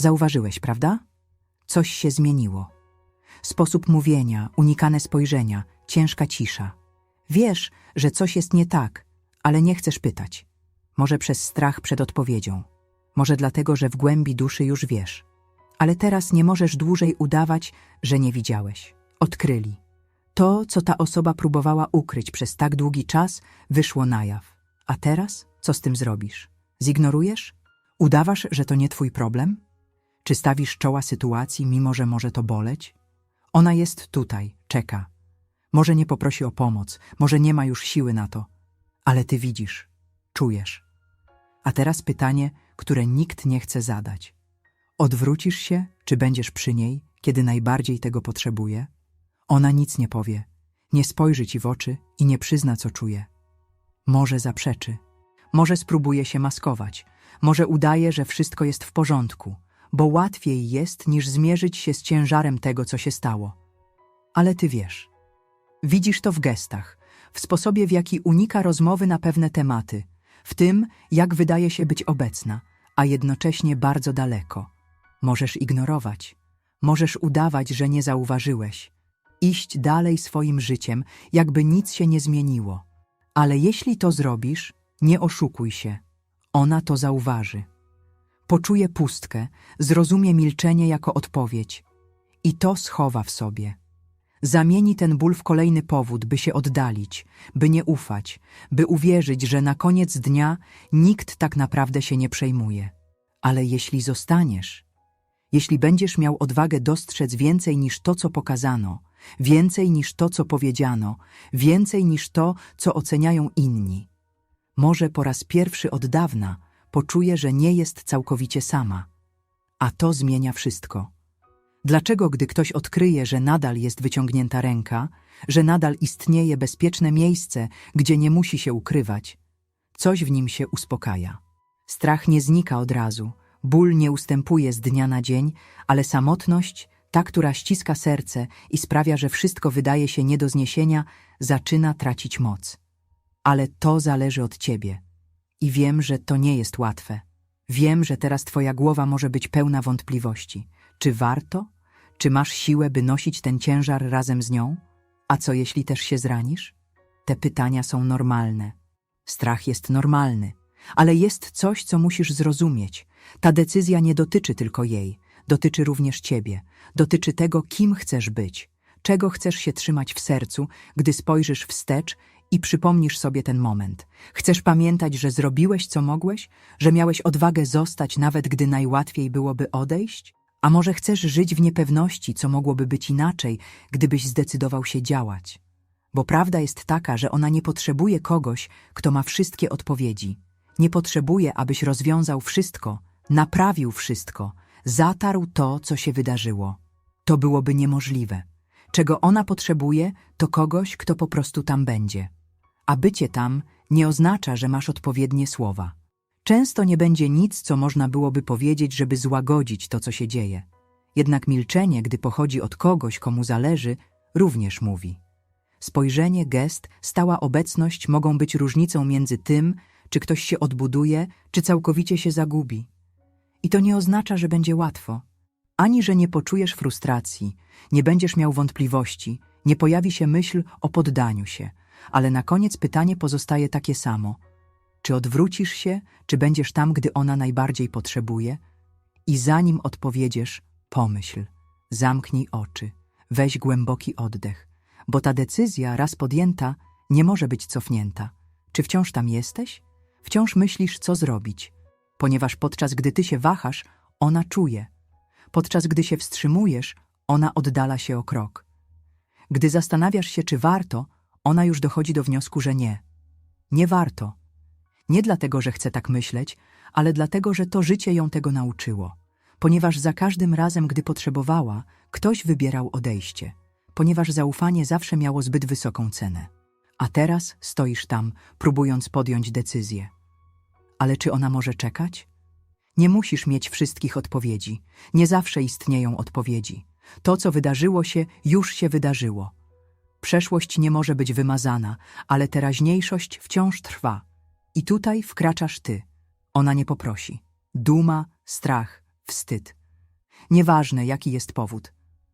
Zauważyłeś, prawda? Coś się zmieniło. Sposób mówienia, unikane spojrzenia, ciężka cisza. Wiesz, że coś jest nie tak, ale nie chcesz pytać. Może przez strach przed odpowiedzią. Może dlatego, że w głębi duszy już wiesz. Ale teraz nie możesz dłużej udawać, że nie widziałeś. Odkryli. To, co ta osoba próbowała ukryć przez tak długi czas, wyszło na jaw. A teraz co z tym zrobisz? Zignorujesz? Udawasz, że to nie twój problem? Czy stawisz czoła sytuacji, mimo że może to boleć? Ona jest tutaj, czeka. Może nie poprosi o pomoc, może nie ma już siły na to, ale ty widzisz, czujesz. A teraz pytanie, które nikt nie chce zadać. Odwrócisz się, czy będziesz przy niej, kiedy najbardziej tego potrzebuje? Ona nic nie powie, nie spojrzy ci w oczy i nie przyzna, co czuje. Może zaprzeczy, może spróbuje się maskować, może udaje, że wszystko jest w porządku, bo łatwiej jest niż zmierzyć się z ciężarem tego, co się stało. Ale ty wiesz. Widzisz to w gestach, w sposobie, w jaki unika rozmowy na pewne tematy, w tym, jak wydaje się być obecna, a jednocześnie bardzo daleko. Możesz ignorować, możesz udawać, że nie zauważyłeś, iść dalej swoim życiem, jakby nic się nie zmieniło. Ale jeśli to zrobisz, nie oszukuj się. Ona to zauważy. Poczuje pustkę, zrozumie milczenie jako odpowiedź i to schowa w sobie. Zamieni ten ból w kolejny powód, by się oddalić, by nie ufać, by uwierzyć, że na koniec dnia nikt tak naprawdę się nie przejmuje. Ale jeśli zostaniesz, jeśli będziesz miał odwagę dostrzec więcej niż to, co pokazano, więcej niż to, co powiedziano, więcej niż to, co oceniają inni, może po raz pierwszy od dawna poczuje, że nie jest całkowicie sama. A to zmienia wszystko. Dlaczego, gdy ktoś odkryje, że nadal jest wyciągnięta ręka, że nadal istnieje bezpieczne miejsce, gdzie nie musi się ukrywać, coś w nim się uspokaja. Strach nie znika od razu, ból nie ustępuje z dnia na dzień, ale samotność, ta, która ściska serce i sprawia, że wszystko wydaje się nie do zniesienia, zaczyna tracić moc. Ale to zależy od ciebie. I wiem, że to nie jest łatwe. Wiem, że teraz twoja głowa może być pełna wątpliwości. Czy warto? Czy masz siłę, by nosić ten ciężar razem z nią? A co jeśli też się zranisz? Te pytania są normalne. Strach jest normalny, ale jest coś, co musisz zrozumieć. Ta decyzja nie dotyczy tylko jej, dotyczy również ciebie, dotyczy tego, kim chcesz być, czego chcesz się trzymać w sercu, gdy spojrzysz wstecz i przypomnisz sobie ten moment. Chcesz pamiętać, że zrobiłeś, co mogłeś, że miałeś odwagę zostać, nawet gdy najłatwiej byłoby odejść? A może chcesz żyć w niepewności, co mogłoby być inaczej, gdybyś zdecydował się działać? Bo prawda jest taka, że ona nie potrzebuje kogoś, kto ma wszystkie odpowiedzi. Nie potrzebuje, abyś rozwiązał wszystko, naprawił wszystko, zatarł to, co się wydarzyło. To byłoby niemożliwe. Czego ona potrzebuje, to kogoś, kto po prostu tam będzie. A bycie tam nie oznacza, że masz odpowiednie słowa. Często nie będzie nic, co można byłoby powiedzieć, żeby złagodzić to, co się dzieje. Jednak milczenie, gdy pochodzi od kogoś, komu zależy, również mówi. Spojrzenie, gest, stała obecność mogą być różnicą między tym, czy ktoś się odbuduje, czy całkowicie się zagubi. I to nie oznacza, że będzie łatwo. Ani, że nie poczujesz frustracji, nie będziesz miał wątpliwości, nie pojawi się myśl o poddaniu się, ale na koniec pytanie pozostaje takie samo. Czy odwrócisz się, czy będziesz tam, gdy ona najbardziej potrzebuje? I zanim odpowiedziesz, pomyśl, zamknij oczy, weź głęboki oddech, bo ta decyzja, raz podjęta, nie może być cofnięta. Czy wciąż tam jesteś? Wciąż myślisz, co zrobić, ponieważ podczas gdy ty się wahasz, ona czuje. Podczas gdy się wstrzymujesz, ona oddala się o krok. Gdy zastanawiasz się, czy warto, ona już dochodzi do wniosku, że nie. Nie warto. Nie dlatego, że chce tak myśleć, ale dlatego, że to życie ją tego nauczyło. Ponieważ za każdym razem, gdy potrzebowała, ktoś wybierał odejście. Ponieważ zaufanie zawsze miało zbyt wysoką cenę. A teraz stoisz tam, próbując podjąć decyzję. Ale czy ona może czekać? Nie musisz mieć wszystkich odpowiedzi. Nie zawsze istnieją odpowiedzi. To, co wydarzyło się, już się wydarzyło. Przeszłość nie może być wymazana, ale teraźniejszość wciąż trwa. I tutaj wkraczasz ty. Ona nie poprosi. Duma, strach, wstyd. Nieważne, jaki jest powód.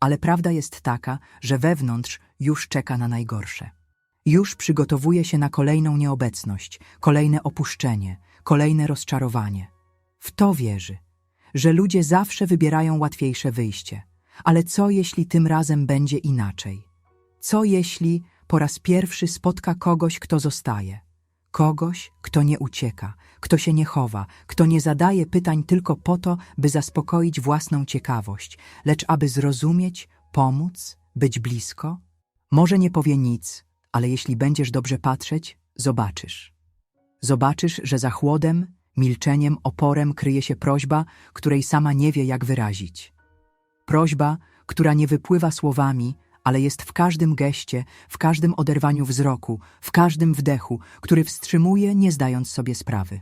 Ale prawda jest taka, że wewnątrz już czeka na najgorsze. Już przygotowuje się na kolejną nieobecność, kolejne opuszczenie, kolejne rozczarowanie. W to wierzy, że ludzie zawsze wybierają łatwiejsze wyjście. Ale co jeśli tym razem będzie inaczej? Co jeśli po raz pierwszy spotka kogoś, kto zostaje? Kogoś, kto nie ucieka, kto się nie chowa, kto nie zadaje pytań tylko po to, by zaspokoić własną ciekawość, lecz aby zrozumieć, pomóc, być blisko? Może nie powie nic, ale jeśli będziesz dobrze patrzeć, zobaczysz. Zobaczysz, że za chłodem, milczeniem, oporem kryje się prośba, której sama nie wie, jak wyrazić. Prośba, która nie wypływa słowami, ale jest w każdym geście, w każdym oderwaniu wzroku, w każdym wdechu, który wstrzymuje, nie zdając sobie sprawy.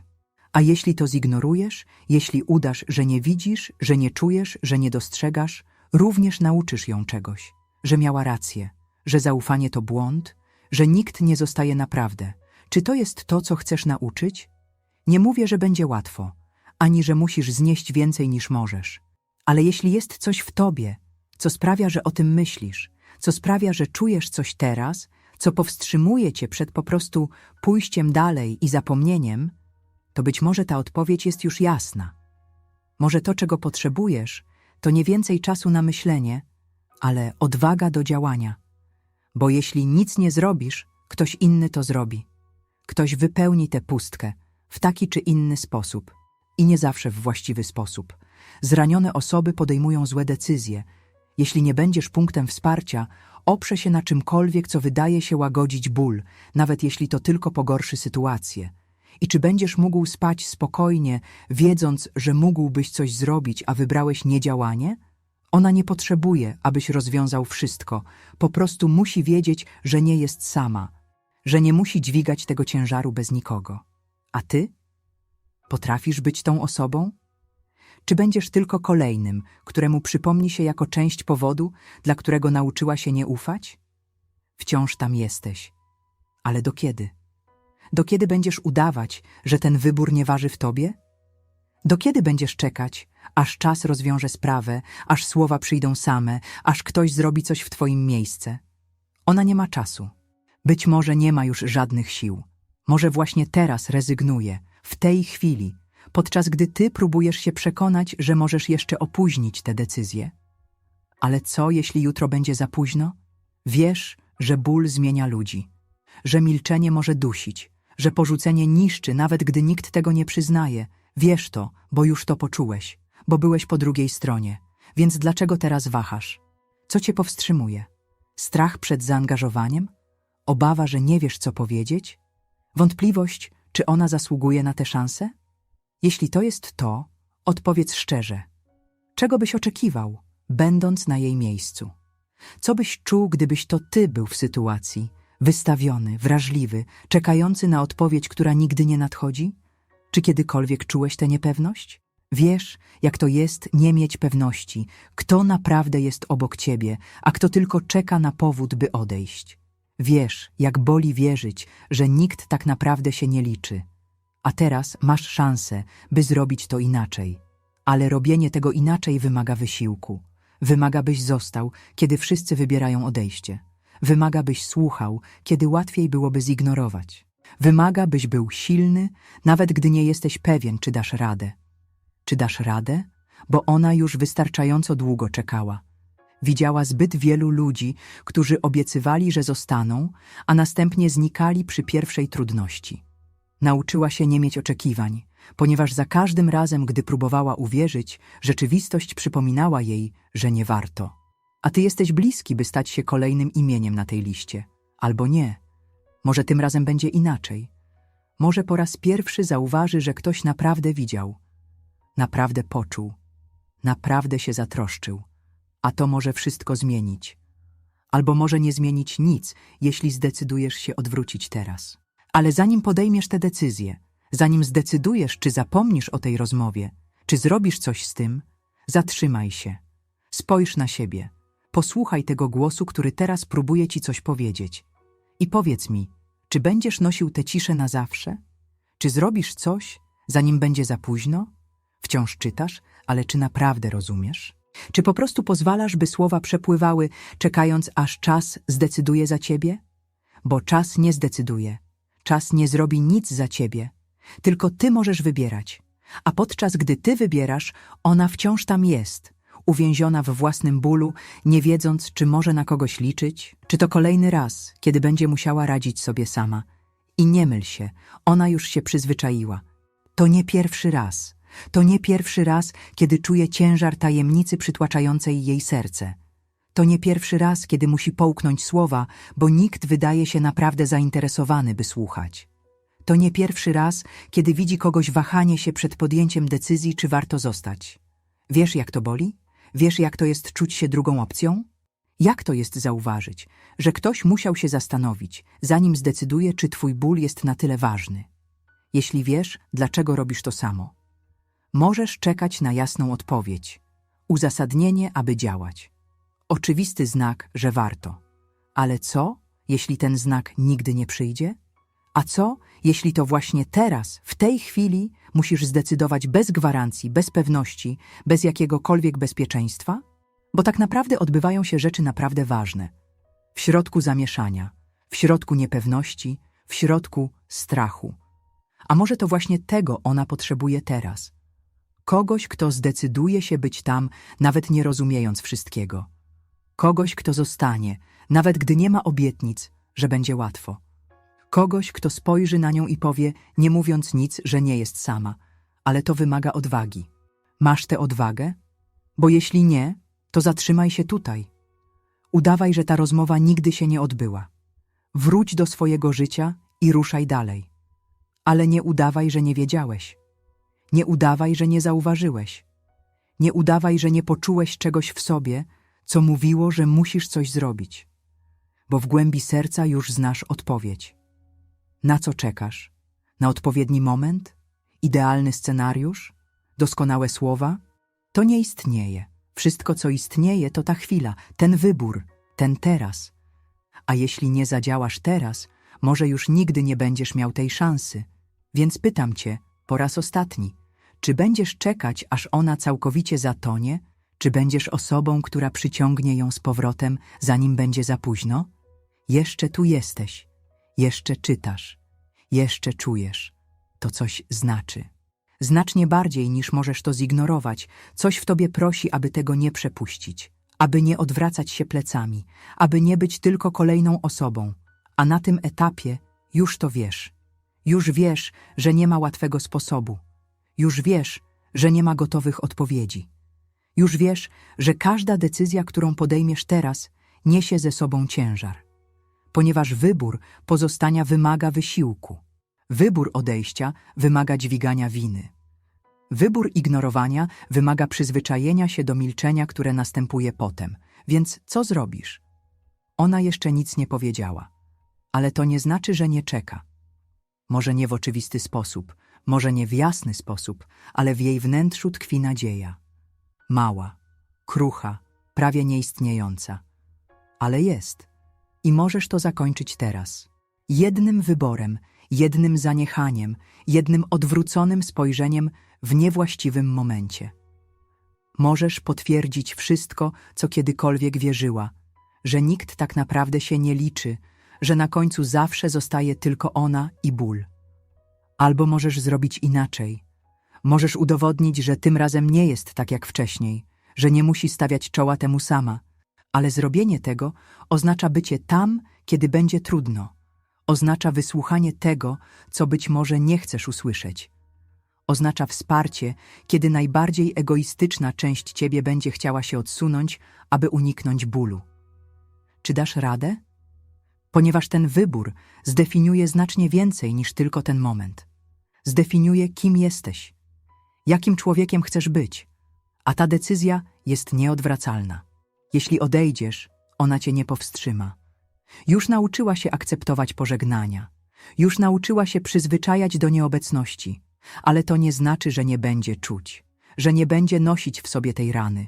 A jeśli to zignorujesz, jeśli udasz, że nie widzisz, że nie czujesz, że nie dostrzegasz, również nauczysz ją czegoś, że miała rację, że zaufanie to błąd, że nikt nie zostaje naprawdę. Czy to jest to, co chcesz nauczyć? Nie mówię, że będzie łatwo, ani że musisz znieść więcej niż możesz. Ale jeśli jest coś w tobie, co sprawia, że o tym myślisz, co sprawia, że czujesz coś teraz, co powstrzymuje cię przed po prostu pójściem dalej i zapomnieniem, to być może ta odpowiedź jest już jasna. Może to, czego potrzebujesz, to nie więcej czasu na myślenie, ale odwaga do działania. Bo jeśli nic nie zrobisz, ktoś inny to zrobi. Ktoś wypełni tę pustkę w taki czy inny sposób i nie zawsze w właściwy sposób. Zranione osoby podejmują złe decyzje. Jeśli nie będziesz punktem wsparcia, oprze się na czymkolwiek, co wydaje się łagodzić ból, nawet jeśli to tylko pogorszy sytuację. I czy będziesz mógł spać spokojnie, wiedząc, że mógłbyś coś zrobić, a wybrałeś niedziałanie? Ona nie potrzebuje, abyś rozwiązał wszystko, po prostu musi wiedzieć, że nie jest sama, że nie musi dźwigać tego ciężaru bez nikogo. A ty? Potrafisz być tą osobą? Czy będziesz tylko kolejnym, któremu przypomni się jako część powodu, dla którego nauczyła się nie ufać? Wciąż tam jesteś. Ale do kiedy? Do kiedy będziesz udawać, że ten wybór nie waży w tobie? Do kiedy będziesz czekać, aż czas rozwiąże sprawę, aż słowa przyjdą same, aż ktoś zrobi coś w twoim miejsce? Ona nie ma czasu. Być może nie ma już żadnych sił. Może właśnie teraz rezygnuje, w tej chwili, podczas gdy ty próbujesz się przekonać, że możesz jeszcze opóźnić tę decyzję. Ale co, jeśli jutro będzie za późno? Wiesz, że ból zmienia ludzi, że milczenie może dusić, że porzucenie niszczy, nawet gdy nikt tego nie przyznaje. Wiesz to, bo już to poczułeś, bo byłeś po drugiej stronie. Więc dlaczego teraz wahasz? Co cię powstrzymuje? Strach przed zaangażowaniem? Obawa, że nie wiesz, co powiedzieć? Wątpliwość, czy ona zasługuje na tę szansę? Jeśli to jest to, odpowiedz szczerze. Czego byś oczekiwał, będąc na jej miejscu? Co byś czuł, gdybyś to ty był w sytuacji, wystawiony, wrażliwy, czekający na odpowiedź, która nigdy nie nadchodzi? Czy kiedykolwiek czułeś tę niepewność? Wiesz, jak to jest nie mieć pewności, kto naprawdę jest obok ciebie, a kto tylko czeka na powód, by odejść. Wiesz, jak boli wierzyć, że nikt tak naprawdę się nie liczy. A teraz masz szansę, by zrobić to inaczej. Ale robienie tego inaczej wymaga wysiłku. Wymaga, byś został, kiedy wszyscy wybierają odejście. Wymaga, byś słuchał, kiedy łatwiej byłoby zignorować. Wymaga, byś był silny, nawet gdy nie jesteś pewien, czy dasz radę. Czy dasz radę? Bo ona już wystarczająco długo czekała. Widziała zbyt wielu ludzi, którzy obiecywali, że zostaną, a następnie znikali przy pierwszej trudności. Nauczyła się nie mieć oczekiwań, ponieważ za każdym razem, gdy próbowała uwierzyć, rzeczywistość przypominała jej, że nie warto. A ty jesteś bliski, by stać się kolejnym imieniem na tej liście. Albo nie. Może tym razem będzie inaczej. Może po raz pierwszy zauważy, że ktoś naprawdę widział, naprawdę poczuł, naprawdę się zatroszczył. A to może wszystko zmienić. Albo może nie zmienić nic, jeśli zdecydujesz się odwrócić teraz. Ale zanim podejmiesz tę decyzję, zanim zdecydujesz, czy zapomnisz o tej rozmowie, czy zrobisz coś z tym, zatrzymaj się. Spojrz na siebie. Posłuchaj tego głosu, który teraz próbuje ci coś powiedzieć. I powiedz mi, czy będziesz nosił tę ciszę na zawsze? Czy zrobisz coś, zanim będzie za późno? Wciąż czytasz, ale czy naprawdę rozumiesz? Czy po prostu pozwalasz, by słowa przepływały, czekając aż czas zdecyduje za ciebie? Bo czas nie zdecyduje. Czas nie zrobi nic za ciebie. Tylko ty możesz wybierać. A podczas gdy ty wybierasz, ona wciąż tam jest, uwięziona w własnym bólu, nie wiedząc, czy może na kogoś liczyć, czy to kolejny raz, kiedy będzie musiała radzić sobie sama. I nie myl się, ona już się przyzwyczaiła. To nie pierwszy raz. To nie pierwszy raz, kiedy czuje ciężar tajemnicy przytłaczającej jej serce. To nie pierwszy raz, kiedy musi połknąć słowa, bo nikt wydaje się naprawdę zainteresowany, by słuchać. To nie pierwszy raz, kiedy widzi kogoś wahanie się przed podjęciem decyzji, czy warto zostać. Wiesz, jak to boli? Wiesz, jak to jest czuć się drugą opcją? Jak to jest zauważyć, że ktoś musiał się zastanowić, zanim zdecyduje, czy twój ból jest na tyle ważny? Jeśli wiesz, dlaczego robisz to samo, możesz czekać na jasną odpowiedź, uzasadnienie, aby działać. Oczywisty znak, że warto. Ale co, jeśli ten znak nigdy nie przyjdzie? A co, jeśli to właśnie teraz, w tej chwili, musisz zdecydować bez gwarancji, bez pewności, bez jakiegokolwiek bezpieczeństwa? Bo tak naprawdę odbywają się rzeczy naprawdę ważne. W środku zamieszania, w środku niepewności, w środku strachu. A może to właśnie tego ona potrzebuje teraz? Kogoś, kto zdecyduje się być tam, nawet nie rozumiejąc wszystkiego. Kogoś, kto zostanie, nawet gdy nie ma obietnic, że będzie łatwo. Kogoś, kto spojrzy na nią i powie, nie mówiąc nic, że nie jest sama, ale to wymaga odwagi. Masz tę odwagę? Bo jeśli nie, to zatrzymaj się tutaj. Udawaj, że ta rozmowa nigdy się nie odbyła. Wróć do swojego życia i ruszaj dalej. Ale nie udawaj, że nie wiedziałeś. Nie udawaj, że nie zauważyłeś. Nie udawaj, że nie poczułeś czegoś w sobie, co mówiło, że musisz coś zrobić. Bo w głębi serca już znasz odpowiedź. Na co czekasz? Na odpowiedni moment? Idealny scenariusz? Doskonałe słowa? To nie istnieje. Wszystko, co istnieje, to ta chwila, ten wybór, ten teraz. A jeśli nie zadziałasz teraz, może już nigdy nie będziesz miał tej szansy. Więc pytam cię, po raz ostatni, czy będziesz czekać, aż ona całkowicie zatonie, czy będziesz osobą, która przyciągnie ją z powrotem, zanim będzie za późno? Jeszcze tu jesteś, jeszcze czytasz, jeszcze czujesz. To coś znaczy. Znacznie bardziej niż możesz to zignorować, coś w tobie prosi, aby tego nie przepuścić, aby nie odwracać się plecami, aby nie być tylko kolejną osobą. A na tym etapie już to wiesz. Już wiesz, że nie ma łatwego sposobu. Już wiesz, że nie ma gotowych odpowiedzi. Już wiesz, że każda decyzja, którą podejmiesz teraz, niesie ze sobą ciężar. Ponieważ wybór pozostania wymaga wysiłku. Wybór odejścia wymaga dźwigania winy. Wybór ignorowania wymaga przyzwyczajenia się do milczenia, które następuje potem. Więc co zrobisz? Ona jeszcze nic nie powiedziała. Ale to nie znaczy, że nie czeka. Może nie w oczywisty sposób, może nie w jasny sposób, ale w jej wnętrzu tkwi nadzieja. Mała, krucha, prawie nieistniejąca. Ale jest. I możesz to zakończyć teraz. Jednym wyborem, jednym zaniechaniem, jednym odwróconym spojrzeniem w niewłaściwym momencie. Możesz potwierdzić wszystko, co kiedykolwiek wierzyła, że nikt tak naprawdę się nie liczy, że na końcu zawsze zostaje tylko ona i ból. Albo możesz zrobić inaczej. Możesz udowodnić, że tym razem nie jest tak jak wcześniej, że nie musi stawiać czoła temu sama, ale zrobienie tego oznacza bycie tam, kiedy będzie trudno. Oznacza wysłuchanie tego, co być może nie chcesz usłyszeć. Oznacza wsparcie, kiedy najbardziej egoistyczna część ciebie będzie chciała się odsunąć, aby uniknąć bólu. Czy dasz radę? Ponieważ ten wybór zdefiniuje znacznie więcej niż tylko ten moment. Zdefiniuje, kim jesteś, jakim człowiekiem chcesz być, a ta decyzja jest nieodwracalna. Jeśli odejdziesz, ona cię nie powstrzyma. Już nauczyła się akceptować pożegnania, już nauczyła się przyzwyczajać do nieobecności, ale to nie znaczy, że nie będzie czuć, że nie będzie nosić w sobie tej rany,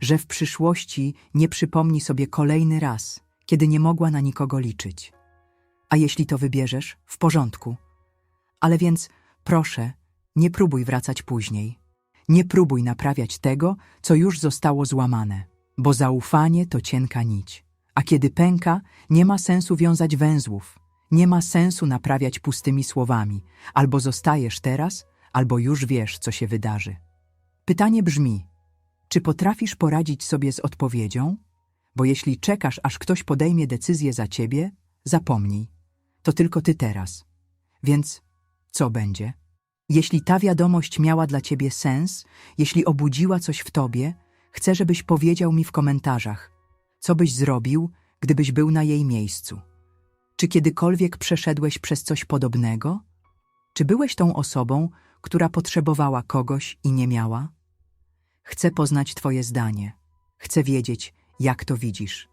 że w przyszłości nie przypomni sobie kolejny raz, kiedy nie mogła na nikogo liczyć. A jeśli to wybierzesz, w porządku. Ale więc proszę, nie próbuj wracać później. Nie próbuj naprawiać tego, co już zostało złamane, bo zaufanie to cienka nić. A kiedy pęka, nie ma sensu wiązać węzłów, nie ma sensu naprawiać pustymi słowami. Albo zostajesz teraz, albo już wiesz, co się wydarzy. Pytanie brzmi: czy potrafisz poradzić sobie z odpowiedzią? Bo jeśli czekasz, aż ktoś podejmie decyzję za ciebie, zapomnij. To tylko ty teraz. Więc co będzie? Jeśli ta wiadomość miała dla ciebie sens, jeśli obudziła coś w tobie, chcę, żebyś powiedział mi w komentarzach, co byś zrobił, gdybyś był na jej miejscu. Czy kiedykolwiek przeszedłeś przez coś podobnego? Czy byłeś tą osobą, która potrzebowała kogoś i nie miała? Chcę poznać Twoje zdanie. Chcę wiedzieć, jak to widzisz.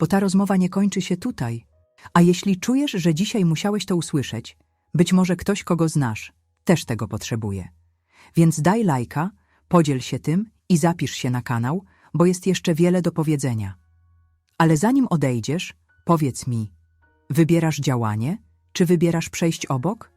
Bo ta rozmowa nie kończy się tutaj. A jeśli czujesz, że dzisiaj musiałeś to usłyszeć, być może ktoś, kogo znasz, też tego potrzebuje. Więc daj lajka, podziel się tym i zapisz się na kanał, bo jest jeszcze wiele do powiedzenia. Ale zanim odejdziesz, powiedz mi, wybierasz działanie, czy wybierasz przejść obok?